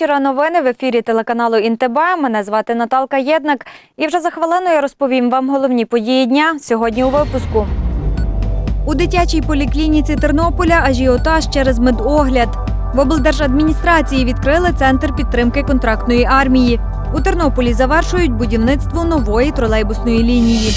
Вечора. Новини в ефірі телеканалу Інтеб. Мене звати Наталка Єднак. І вже за хвилину я розповім вам головні події дня сьогодні у випуску. У дитячій поліклініці Тернополя ажіотаж через медогляд. В облдержадміністрації відкрили центр підтримки контрактної армії. У Тернополі завершують будівництво нової тролейбусної лінії.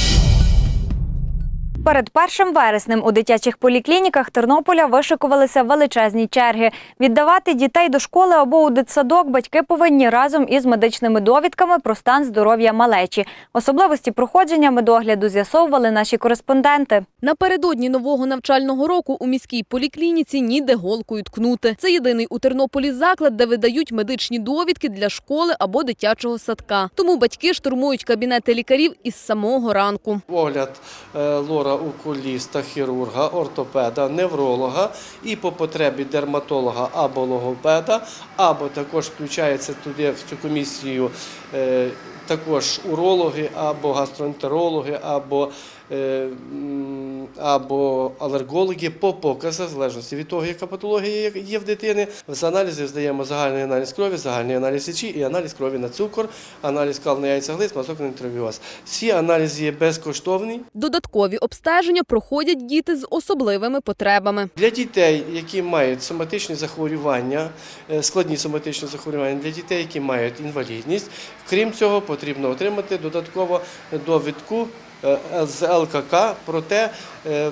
Перед 1 вереснем у дитячих поліклініках Тернополя вишикувалися величезні черги. Віддавати дітей до школи або у дитсадок батьки повинні разом із медичними довідками про стан здоров'я малечі. Особливості проходження медогляду з'ясовували наші кореспонденти. Напередодні нового навчального року у міській поліклініці ніде голкою ткнути. Це єдиний у Тернополі заклад, де видають медичні довідки для школи або дитячого садка. Тому батьки штурмують кабінети лікарів із самого ранку. Огляд е, лора окуліста, хірурга, ортопеда, невролога і по потребі дерматолога або логопеда, або також включається туди в цю комісію е, також урологи, або гастроентерологи, або, або алергологи по показах, в залежності від того, яка патологія є- в дитини. З аналізів здаємо загальний аналіз крові, загальний аналіз сечі і аналіз крові на цукор, аналіз кал на яйцеглист, мазок на нітровіоз. Всі аналізи є безкоштовні. Додаткові обстеження проходять діти з особливими потребами. Для дітей, які мають соматичні захворювання, е, складні соматичні захворювання, для дітей, які мають інвалідність, крім цього, потрібно отримати додатково довідку е, з ЛКК про те, е,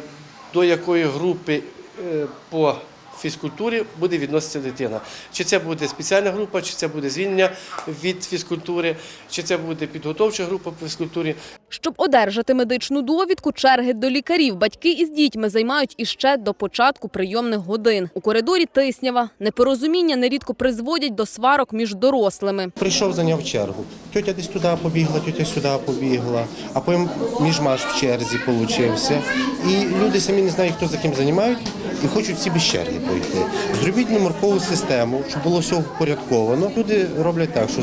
до якої групи е, по фізкультурі буде відноситися дитина. Чи це буде спеціальна група, чи це буде звільнення від фізкультури, чи це буде підготовча група по фізкультурі. Щоб одержати медичну довідку, черги до лікарів батьки із дітьми займають іще до початку прийомних годин. У коридорі тиснява. Непорозуміння нерідко призводять до сварок між дорослими. Прийшов, зайняв чергу. Тетя десь туди побігла, тетя сюди побігла, а потім міжмаш в черзі получився. І люди самі не знають, хто за ким займають, і хочуть всі без черги пройти. Зробіть номеркову систему, щоб було все впорядковано. Люди роблять так, що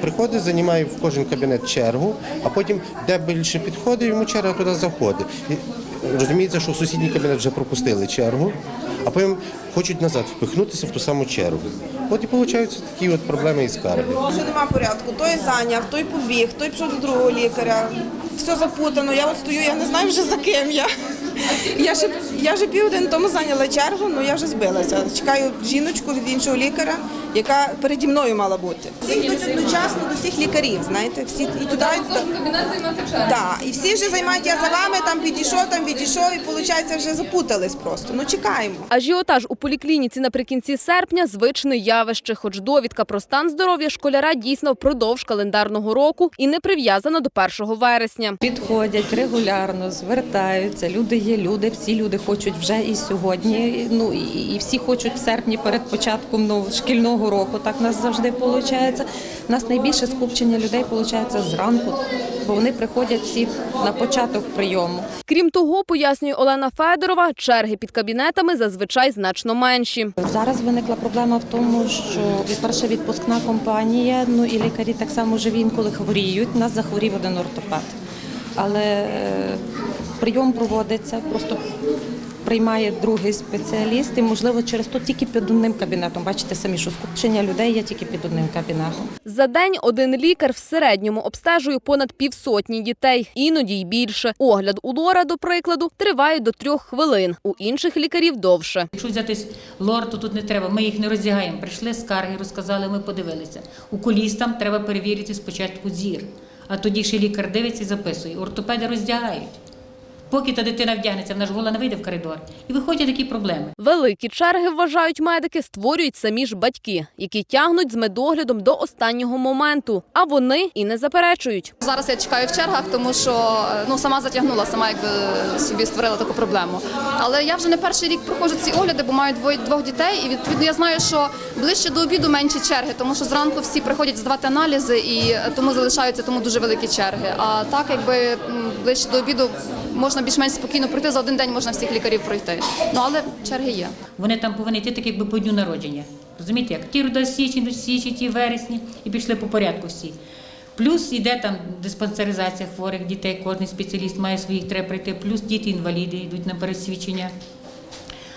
приходить, займає в кожен кабінет чергу, а потім, де більше підходить, йому черга туди заходить. І розуміється, що в сусідній кабінет вже пропустили чергу, а потім хочуть назад впихнутися в ту саму чергу. От і получаються такі от проблеми і скарги. Вже нема порядку. Той зайняв, той побіг, той пішов до другого лікаря. Все запутано. Я от стою, я не знаю вже за ким я. Я ще, я вже південь тому зайняла чергу, але я вже збилася. Чекаю жіночку від іншого лікаря, яка переді мною мала бути. Всі йдуть одночасно до всіх лікарів, знаєте, всі і туди, і туди. Так, і всі вже займають, я за вами, там підійшов, там відійшов, і виходить, вже запутались просто. Ну чекаємо. Ажіотаж у поліклініці наприкінці серпня звичне явище, хоч довідка про стан здоров'я школяра дійсно впродовж календарного року і не прив'язана до 1 вересня. Підходять регулярно, звертаються. Люди є люди, всі люди хочуть вже і сьогодні. Ну і, і всі хочуть в серпні перед початком ну, шкільного року. Так у нас завжди виходить. У нас найбільше скупчення людей виходить зранку, бо вони приходять всі на початок прийому. Крім того, пояснює Олена Федорова, черги під кабінетами зазвичай значно менші. Зараз виникла проблема в тому, що перша відпускна компанія, ну і лікарі так само живі інколи хворіють. У нас захворів один ортопед. Але е, прийом проводиться, просто приймає другий спеціаліст, і можливо через то тільки під одним кабінетом. Бачите самі, що скупчення людей є тільки під одним кабінетом. За день один лікар в середньому обстежує понад півсотні дітей, іноді й більше. Огляд у лора, до прикладу, триває до трьох хвилин. У інших лікарів довше. Якщо взяти лор, то тут не треба. Ми їх не роздягаємо. Прийшли скарги, розказали, ми подивилися. Укулістам треба перевірити спочатку зір, а тоді ще лікар дивиться і записує. Ортопеди роздягають. Поки та дитина вдягнеться, вона ж гола не вийде в коридор. І виходять такі проблеми. Великі черги, вважають медики, створюють самі ж батьки, які тягнуть з медоглядом до останнього моменту. А вони і не заперечують. Зараз я чекаю в чергах, тому що е, ну сама затягнула, сама якби собі створила таку проблему. Але я вже не перший рік проходжу ці огляди, бо маю двоє двох дітей, і відповідно я знаю, що ближче до обіду менші черги, тому що зранку всі приходять здавати аналізи, і тому залишаються тому дуже великі черги. А так, якби ближче до обіду можна більш-менш спокійно пройти за один день, можна всіх лікарів пройти. Ну але черги є. Вони там повинні йти так, якби по дню народження. Розумієте, як ті до січні, до січні, ті вересні, і пішли по порядку всі. Плюс йде там диспансеризація хворих дітей, кожен спеціаліст має своїх треба прийти, плюс діти інваліди йдуть на пересвідчення.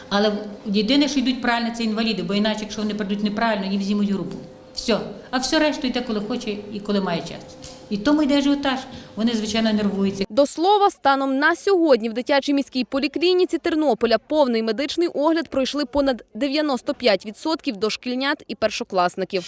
Але єдине, що йдуть правильно, це інваліди, бо іначе, якщо вони прийдуть неправильно, їм знімуть групу. Все. А все решту йде, коли хоче і коли має час. І тому йде ажіотаж. Вони, звичайно, нервуються. До слова, станом на сьогодні в дитячій міській поліклініці Тернополя повний медичний огляд пройшли понад 95% дошкільнят і першокласників.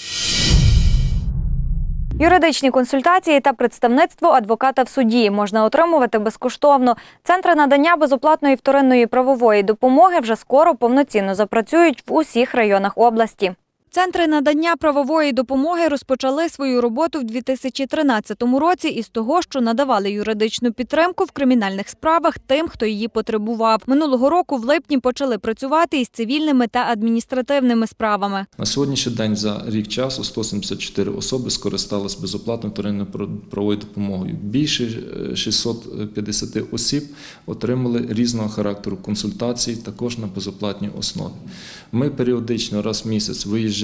Юридичні консультації та представництво адвоката в суді можна отримувати безкоштовно. Центри надання безоплатної вторинної правової допомоги вже скоро повноцінно запрацюють в усіх районах області. Центри надання правової допомоги розпочали свою роботу в 2013 році із того, що надавали юридичну підтримку в кримінальних справах тим, хто її потребував. Минулого року в липні почали працювати із цивільними та адміністративними справами. На сьогоднішній день за рік часу 174 особи скористались безоплатною вторинною правовою допомогою. Більше е, 650 осіб отримали різного характеру консультації, також на безоплатній основі. Ми періодично раз в місяць виїжджаємо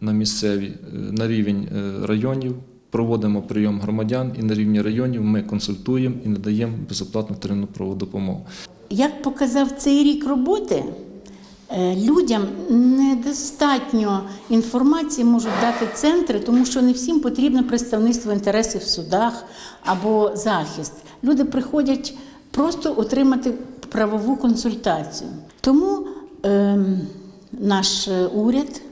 на місцеві е, на рівень е, районів. Проводимо прийом громадян і на рівні районів ми консультуємо і надаємо безоплатну вторинну правову допомогу. Як показав цей рік роботи, е, людям недостатньо інформації можуть дати центри, тому що не всім потрібно представництво інтересів в судах або захист. Люди приходять просто отримати правову консультацію. Тому ем, наш е, уряд.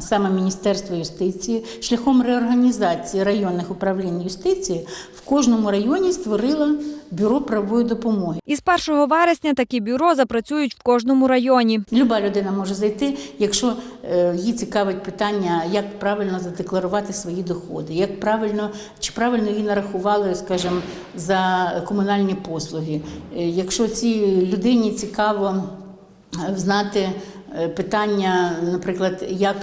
Саме Міністерство юстиції, шляхом реорганізації районних управлінь юстиції в кожному районі створило бюро правової допомоги. Із 1 вересня такі бюро запрацюють в кожному районі. Люба людина може зайти, якщо е, її цікавить питання, як правильно задекларувати свої доходи, як правильно чи правильно її нарахували, скажімо, за комунальні послуги. Е, Якщо цій людині цікаво е, знати питання, наприклад, як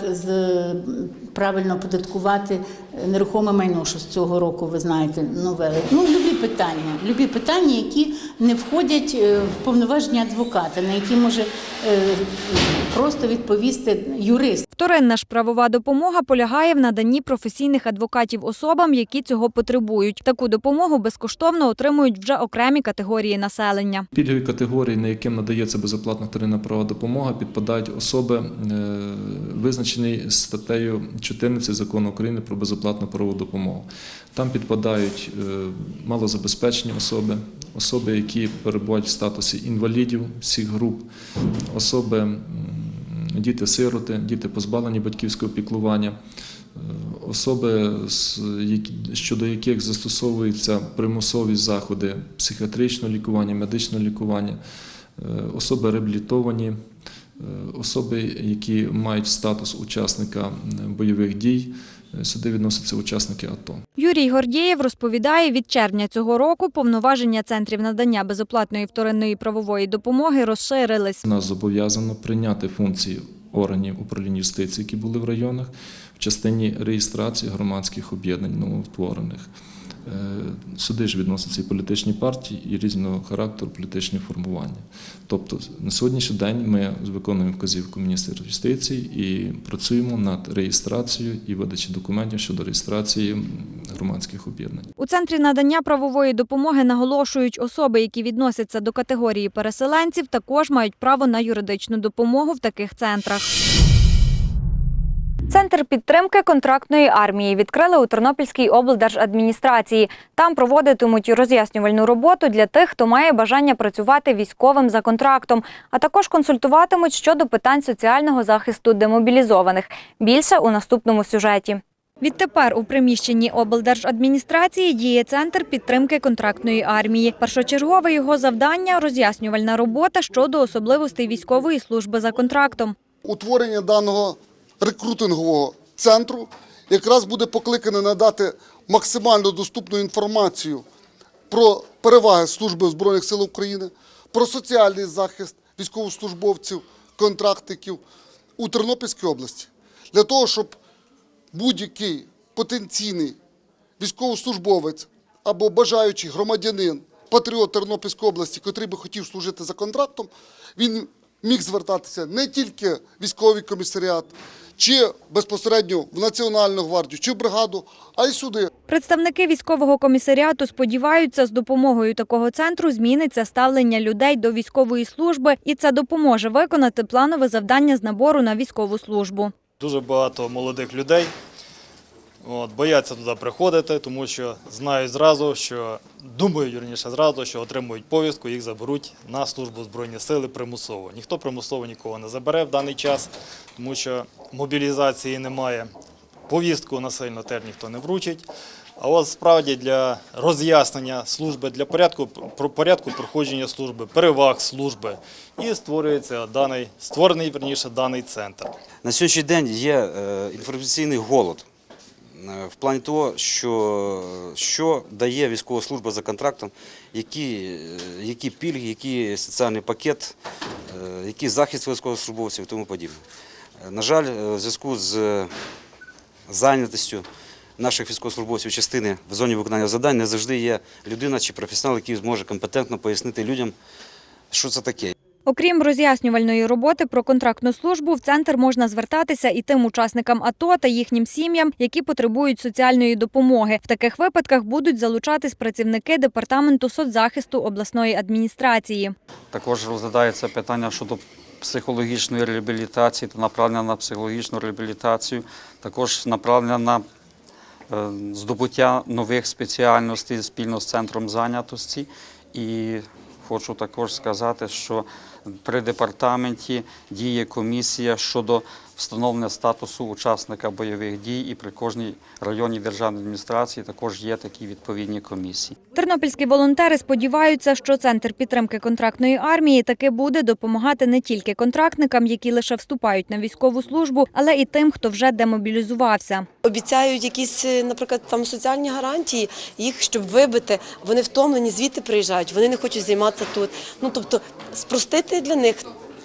правильно податкувати нерухоме майно, що з цього року ви знаєте нове. Ну, любі питання, любі питання, які не входять е, в повноваження адвоката, на які може е, просто відповісти юрист. Вторинна ж правова допомога полягає в наданні професійних адвокатів особам, які цього потребують. Таку допомогу безкоштовно отримують вже окремі категорії населення. Пільгові категорії, на яким надається безоплатна вторинна правова допомога, підпадають особи, е, визначені статтею 14 закону України про безоплатну правову допомогу. Там підпадають е, малозабезпечені особи, особи, які перебувають в статусі інвалідів всіх груп, особи, діти-сироти, діти позбавлені батьківського піклування. е, Особи, щодо яких застосовуються примусові заходи психіатричного лікування, медичного лікування, е, особи реабілітовані, особи, які мають статус учасника бойових дій, сюди відносяться учасники АТО. Юрій Гордієв розповідає, від червня цього року повноваження центрів надання безоплатної вторинної правової допомоги розширились. Нас зобов'язано прийняти функції органів управління юстиції, які були в районах, в частині реєстрації громадських об'єднань новоутворених. Е, Сюди ж відносяться і політичні партії, і різного характеру політичні формування. Тобто на сьогоднішній день ми виконуємо вказівку Міністерства юстиції і працюємо над реєстрацією і видачі документів щодо реєстрації громадських об'єднань. У центрі надання правової допомоги наголошують, особи, які відносяться до категорії переселенців, також мають право на юридичну допомогу в таких центрах. Центр підтримки контрактної армії відкрили у Тернопільській облдержадміністрації. Там проводитимуть роз'яснювальну роботу для тих, хто має бажання працювати військовим за контрактом, а також консультуватимуть щодо питань соціального захисту демобілізованих. Більше у наступному сюжеті. Відтепер у приміщенні облдержадміністрації діє центр підтримки контрактної армії. Першочергове його завдання роз'яснювальна робота щодо особливостей військової служби за контрактом. утворення даного рекрутингового центру якраз буде покликане надати максимально доступну інформацію про переваги служби Збройних сил України, про соціальний захист військовослужбовців, контрактників у Тернопільській області, для того, щоб будь-який потенційний військовослужбовець або бажаючий громадянин, патріот Тернопільської області, котрий би хотів служити за контрактом, він міг звертатися не тільки військовий комісаріат, чи безпосередньо в Національну гвардію, чи в бригаду, а й сюди. Представники військового комісаріату сподіваються, з допомогою такого центру зміниться ставлення людей до військової служби, і це допоможе виконати планове завдання з набору на військову службу. Дуже багато молодих людей от, бояться туди приходити, тому що знають зразу, що думають вірніше зразу, що отримують повістку, їх заберуть на службу Збройні сили примусово. Ніхто примусово нікого не забере в даний час, тому що мобілізації немає. Повістку насильно теж ніхто не вручить. А от справді для роз'яснення служби, для порядку, про порядку проходження служби, переваг служби і створюється даний, створений верніше даний центр. На сьогоднішній день є е, інформаційний голод в плані того, що, що дає військова служба за контрактом, які, е, які пільги, який соціальний пакет, е, який захист військовослужбовців і тому подібне. Е, На жаль, е, в зв'язку з зайнятістю наших військовослужбовців частини в зоні виконання завдань не завжди є людина чи професіонал, який зможе компетентно пояснити людям, що це таке. Окрім роз'яснювальної роботи про контрактну службу, в центр можна звертатися і тим учасникам АТО та їхнім сім'ям, які потребують соціальної допомоги. В таких випадках будуть залучатись працівники департаменту соцзахисту обласної адміністрації. Також розглядається питання щодо психологічної реабілітації та направлення на психологічну реабілітацію, також направлення на е, здобуття нових спеціальностей спільно з центром зайнятості. І хочу також сказати, що при департаменті діє комісія щодо встановлення статусу учасника бойових дій, і при кожній районній державній адміністрації також є такі відповідні комісії. Тернопільські волонтери сподіваються, що центр підтримки контрактної армії таки буде допомагати не тільки контрактникам, які лише вступають на військову службу, але і тим, хто вже демобілізувався. Обіцяють якісь, е, наприклад, там соціальні гарантії, їх щоб вибити. Вони втомлені, звідти приїжджають, вони не хочуть займатися тут. Ну тобто спростити для них.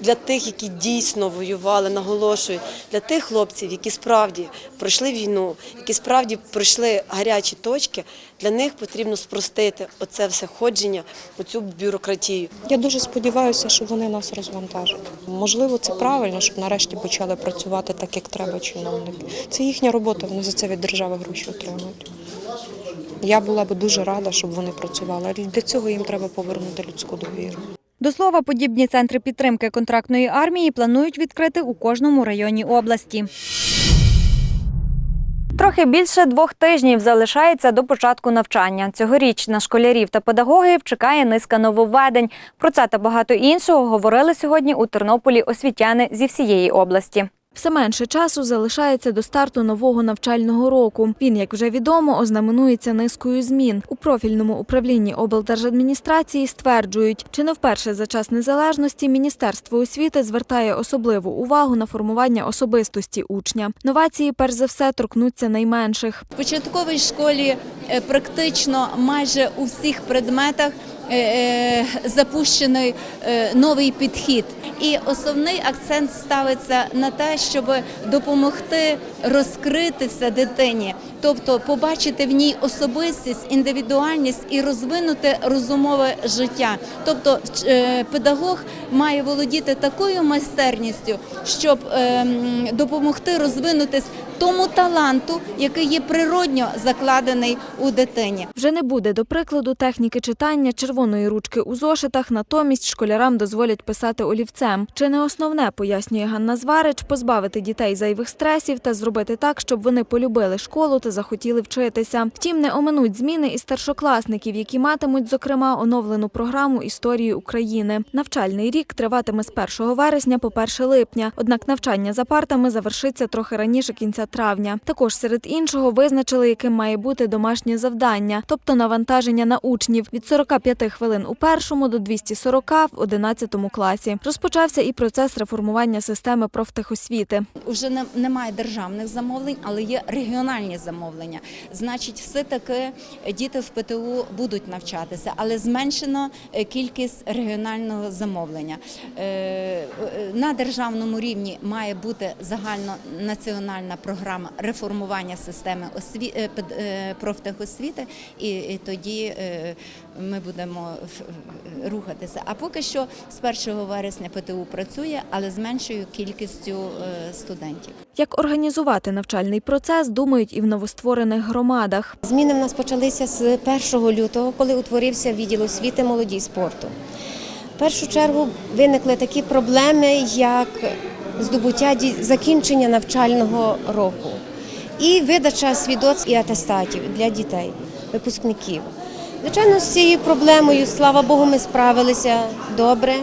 Для тих, які дійсно воювали, наголошую, для тих хлопців, які справді пройшли війну, які справді пройшли гарячі точки, для них потрібно спростити оце все ходження, оцю бюрократію. Я дуже сподіваюся, що вони нас розвантажать. Можливо, це правильно, щоб нарешті почали працювати так, як треба чиновники. Це їхня робота, вони за це від держави гроші отримують. Я була би дуже рада, щоб вони працювали. Для цього їм треба повернути людську довіру. До слова, подібні центри підтримки контрактної армії планують відкрити у кожному районі області. Трохи більше двох тижнів залишається до початку навчання. Цьогоріч на школярів та педагогів чекає низка нововведень. Про це та багато іншого говорили сьогодні у Тернополі освітяни зі всієї області. Все менше часу залишається до старту нового навчального року. Він, як вже відомо, ознаменується низкою змін. У профільному управлінні облдержадміністрації стверджують, чи не вперше за час незалежності Міністерство освіти звертає особливу увагу на формування особистості учня. Новації, перш за все, торкнуться найменших. В початковій школі е, практично майже у всіх предметах запущений е, новий підхід. І основний акцент ставиться на те, щоб допомогти розкритися дитині, тобто побачити в ній особистість, індивідуальність і розвинути розумове життя. Тобто е, педагог має володіти такою майстерністю, щоб ем, допомогти розвинутись тому таланту, який є природньо закладений у дитині. Вже не буде, до прикладу, техніки читання червоної ручки у зошитах, натомість школярам дозволять писати олівцем. Чи не основне, пояснює Ганна Зварич, позбавити дітей зайвих стресів та зробити так, щоб вони полюбили школу та захотіли вчитися. Втім, не оминуть зміни і старшокласників, які матимуть, зокрема, оновлену програму історії України. Навчальний рік триватиме з 1 вересня по 1 липня. Однак навчання за партами завершиться трохи раніше кінця травня. Також серед іншого визначили, яким має бути домашнє завдання, тобто навантаження на учнів від 45 хвилин у першому до 240 в 11 класі. Розпочався і процес реформування системи профтехосвіти. Уже не- немає державних замовлень, але є регіональні замовлення. Значить, все таки діти в ПТУ будуть навчатися, але зменшено е, кількість регіонального замовлення. Е, е, На державному рівні має бути загальнонаціональна програма. Програма реформування системи осві... е, е, профтехосвіти, і, тоді е, ми будемо рухатися. А поки що з 1 вересня ПТУ працює, але з меншою кількістю студентів. Як організувати навчальний процес, думають і в новостворених громадах. Зміни в нас почалися з 1 лютого, коли утворився відділ освіти, молоді і спорту. В першу чергу виникли такі проблеми, як здобуття ді- закінчення навчального року і видача свідоцтв і атестатів для дітей, випускників. Звичайно, з цією проблемою, слава Богу, ми справилися добре.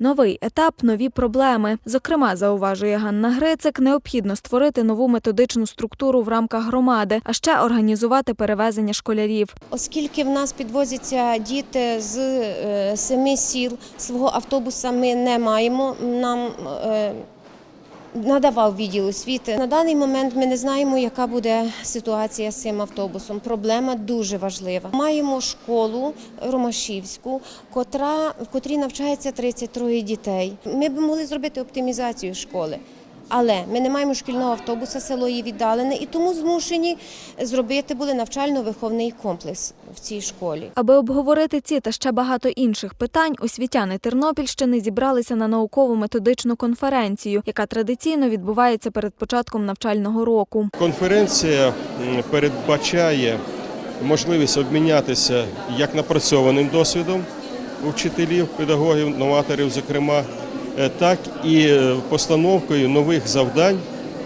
Новий етап, нові проблеми. Зокрема, зауважує Ганна Грицик, необхідно створити нову методичну структуру в рамках громади, а ще організувати перевезення школярів. Оскільки в нас підвозяться діти з е, семи сіл, свого автобуса ми не маємо. Нам е, надавав відділ освіти. На даний момент ми не знаємо, яка буде ситуація з цим автобусом. Проблема дуже важлива. Маємо школу Ромашівську, котра, в котрій навчається 33 дітей. Ми б могли зробити оптимізацію школи. Але ми не маємо шкільного автобуса, село є віддалене, і тому змушені зробити були навчально-виховний комплекс в цій школі. Аби обговорити ці та ще багато інших питань, освітяни Тернопільщини зібралися на науково-методичну конференцію, яка традиційно відбувається перед початком навчального року. Конференція передбачає можливість обмінятися як напрацьованим досвідом у вчителів, педагогів, новаторів, зокрема, так і е, постановкою нових завдань,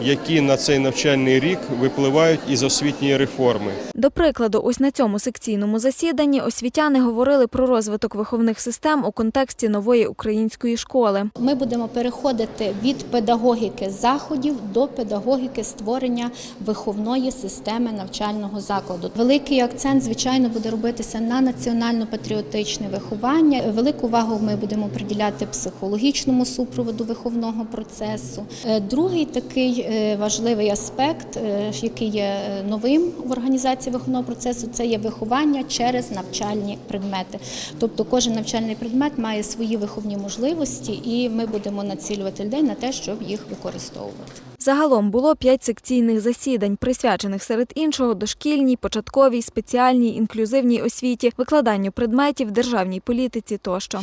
які на цей навчальний рік випливають із освітньої реформи. До прикладу, ось на цьому секційному засіданні освітяни говорили про розвиток виховних систем у контексті нової української школи. Ми будемо переходити від педагогіки заходів до педагогіки створення виховної системи навчального закладу. Великий акцент, звичайно, буде робитися на національно-патріотичне виховання. Велику увагу ми будемо приділяти психологічному супроводу виховного процесу. Е, Другий такий важливий аспект, е, який є е, новим в організації виховного процесу, це є виховання через навчальні предмети. Тобто кожен навчальний предмет має свої виховні можливості, і ми будемо націлювати людей на те, щоб їх використовувати. Загалом було п'ять секційних засідань, присвячених серед іншого дошкільній, початковій, спеціальній, інклюзивній освіті, викладанню предметів, державній політиці тощо.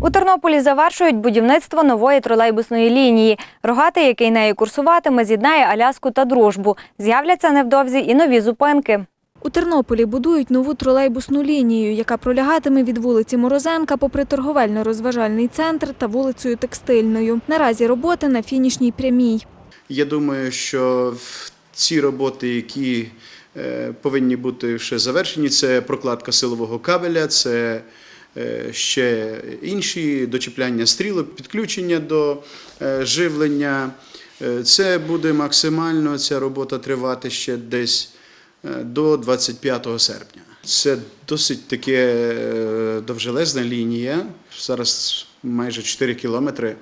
У Тернополі завершують будівництво нової тролейбусної лінії. Рогатий, який нею курсуватиме, з'єднає Аляску та Дружбу. З'являться невдовзі і нові зупинки. У Тернополі будують нову тролейбусну лінію, яка пролягатиме від вулиці Морозенка попри торговельно-розважальний центр та вулицею Текстильною. Наразі роботи на фінішній прямій. Я думаю, що ці роботи, які е, повинні бути ще завершені, це прокладка силового кабеля, це ще інші дочіпляння стрілок, підключення до е, живлення. Е, Це буде максимально ця робота тривати ще десь е, до 25 серпня. Це досить таке е, довжелезна лінія. Зараз майже 4 кілометри е,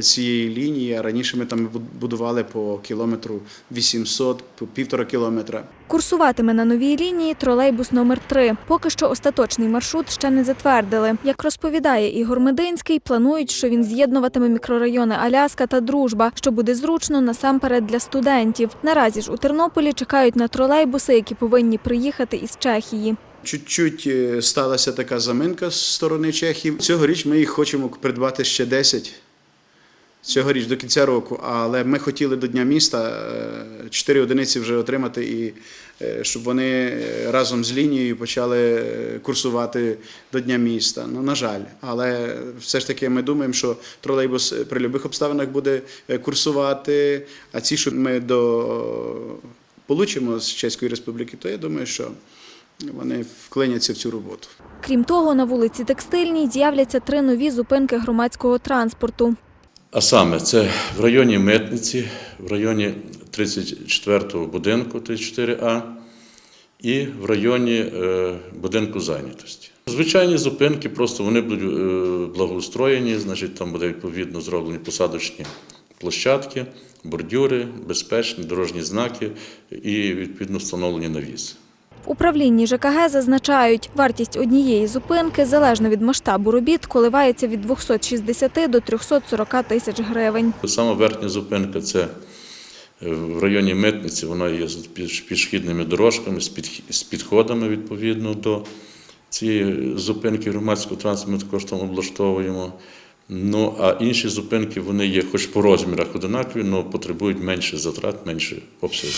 цієї лінії. А раніше ми там будували по кілометру 800, по півтора кілометра. Курсуватиме на новій лінії тролейбус номер 3 Поки що остаточний маршрут ще не затвердили. Як розповідає Ігор Мединський, планують, що він з'єднуватиме мікрорайони Аляска та Дружба, що буде зручно насамперед для студентів. Наразі ж у Тернополі чекають на тролейбуси, які повинні приїхати із Чехії. Чуть-чуть е, сталася така заминка з сторони Чехів. Цьогоріч ми їх хочемо придбати ще 10. Цьогоріч до кінця року, але ми хотіли до Дня міста 4 одиниці вже отримати, і е, щоб вони е, разом з лінією почали е, курсувати до Дня міста. Ну, на жаль, але все ж таки ми думаємо, що тролейбус при будь-яких обставинах буде е, курсувати. А ці, що ми до получимо з Чеської Республіки, то я думаю, що вони вклиняться в цю роботу. Крім того, на вулиці Текстильній з'являться три нові зупинки громадського транспорту. А саме це в районі Митниці, в районі 34-го будинку 34А і в районі е, будинку зайнятості. Звичайні зупинки, просто вони будуть е, благоустроєні, значить, там буде відповідно зроблені посадочні площадки, бордюри, безпечні дорожні знаки і відповідно встановлені навіси. Управлінні ЖКГ зазначають, вартість однієї зупинки залежно від масштабу робіт коливається від 260 до 340 тисяч гривень. Саме верхня зупинка це е, в районі митниці вона є з пішохідними дорожками, з підх- з підходами відповідно до цієї зупинки громадського транспорту ми також там облаштовуємо. Ну, а інші зупинки вони є хоч по розмірах одинакові, але потребують менше затрат, менше обсягу.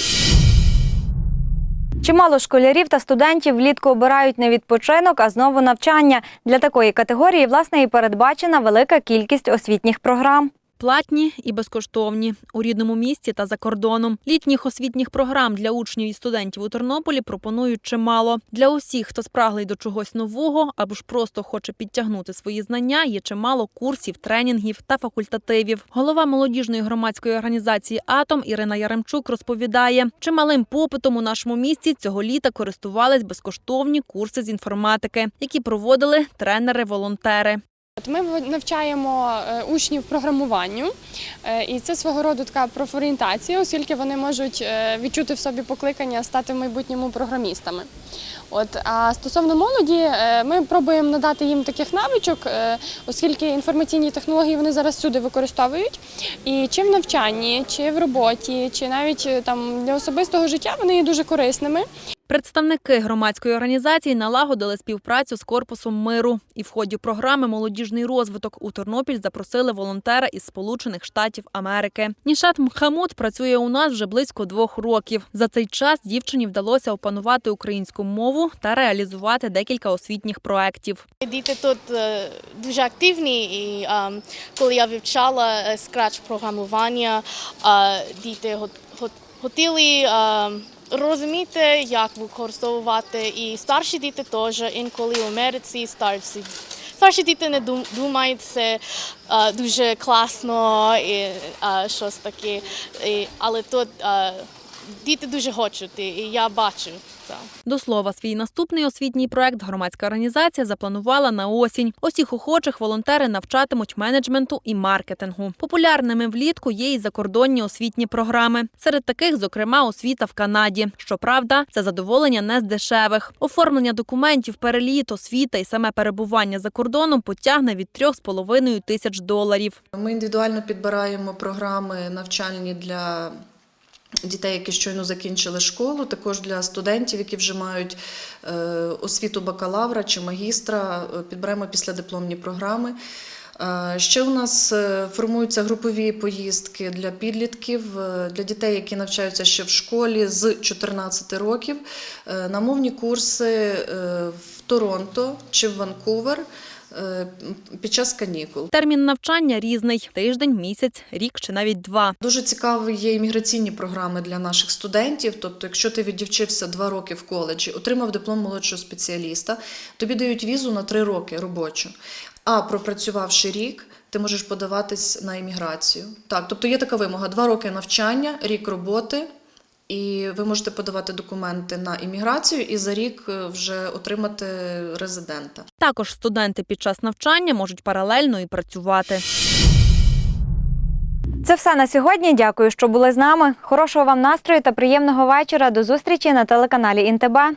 Чимало школярів та студентів влітку обирають не відпочинок, а знову навчання. Для такої категорії, власне, і передбачена велика кількість освітніх програм. Платні і безкоштовні у рідному місті та за кордоном. Літніх освітніх програм для учнів і студентів у Тернополі пропонують чимало. Для усіх, хто спраглий до чогось нового або ж просто хоче підтягнути свої знання, є чимало курсів, тренінгів та факультативів. Голова молодіжної громадської організації Атом Ірина Яремчук розповідає, чималим попитом у нашому місті цього літа користувались безкоштовні курси з інформатики, які проводили тренери-волонтери. Ми навчаємо е, учнів програмуванню, е, і це свого роду така профорієнтація, оскільки вони можуть е, відчути в собі покликання стати в майбутньому програмістами. От а стосовно молоді, ми пробуємо надати їм таких навичок, оскільки інформаційні технології вони зараз всюди використовують. І чи в навчанні, чи в роботі, чи навіть там для особистого життя вони є дуже корисними. Представники громадської організації налагодили співпрацю з корпусом миру. І в ході програми Молодіжний розвиток у Тернопіль запросили волонтера із Сполучених Штатів Америки. Нішат Мхамуд працює у нас вже близько двох років. За цей час дівчині вдалося опанувати українську мову та реалізувати декілька освітніх проєктів. Діти тут е, дуже активні, і коли я вивчала е, скрач програмування, діти хотіли розуміти, як використовувати. І старші діти теж інколи в Америці старші. Старші діти не дум- думають, це дуже класно і щось таке. Але тут діти дуже хочуть, і я бачу це. До слова, свій наступний освітній проект громадська організація запланувала на осінь. Усіх охочих волонтери навчатимуть менеджменту і маркетингу. Популярними влітку є і закордонні освітні програми. Серед таких, зокрема, освіта в Канаді. Щоправда, це задоволення не з дешевих. Оформлення документів, переліт, освіта і саме перебування за кордоном потягне від 3,5 тисяч доларів. Ми індивідуально підбираємо програми навчальні для дітей, які щойно закінчили школу, також для студентів, які вже мають е, освіту бакалавра чи магістра, е, підбираємо післядипломні програми. Е, Ще у нас формуються групові поїздки для підлітків, для дітей, які навчаються ще в школі з 14 років, на мовні курси в Торонто чи в Ванкувер під час канікул. Термін навчання різний: тиждень, місяць, рік чи навіть два. Дуже цікаві є імміграційні програми для наших студентів. Тобто, якщо ти віддівчився два роки в коледжі, отримав диплом молодшого спеціаліста, тобі дають візу на три роки робочу. А пропрацювавши рік, ти можеш подаватись на імміграцію. Так, тобто є така вимога: два роки навчання, рік роботи. І ви можете подавати документи на імміграцію і за рік е, вже отримати резидента. Також студенти під час навчання можуть паралельно і працювати. Це все на сьогодні. Дякую, що були з нами. Хорошого вам настрою та приємного вечора. До зустрічі на телеканалі Інтеба.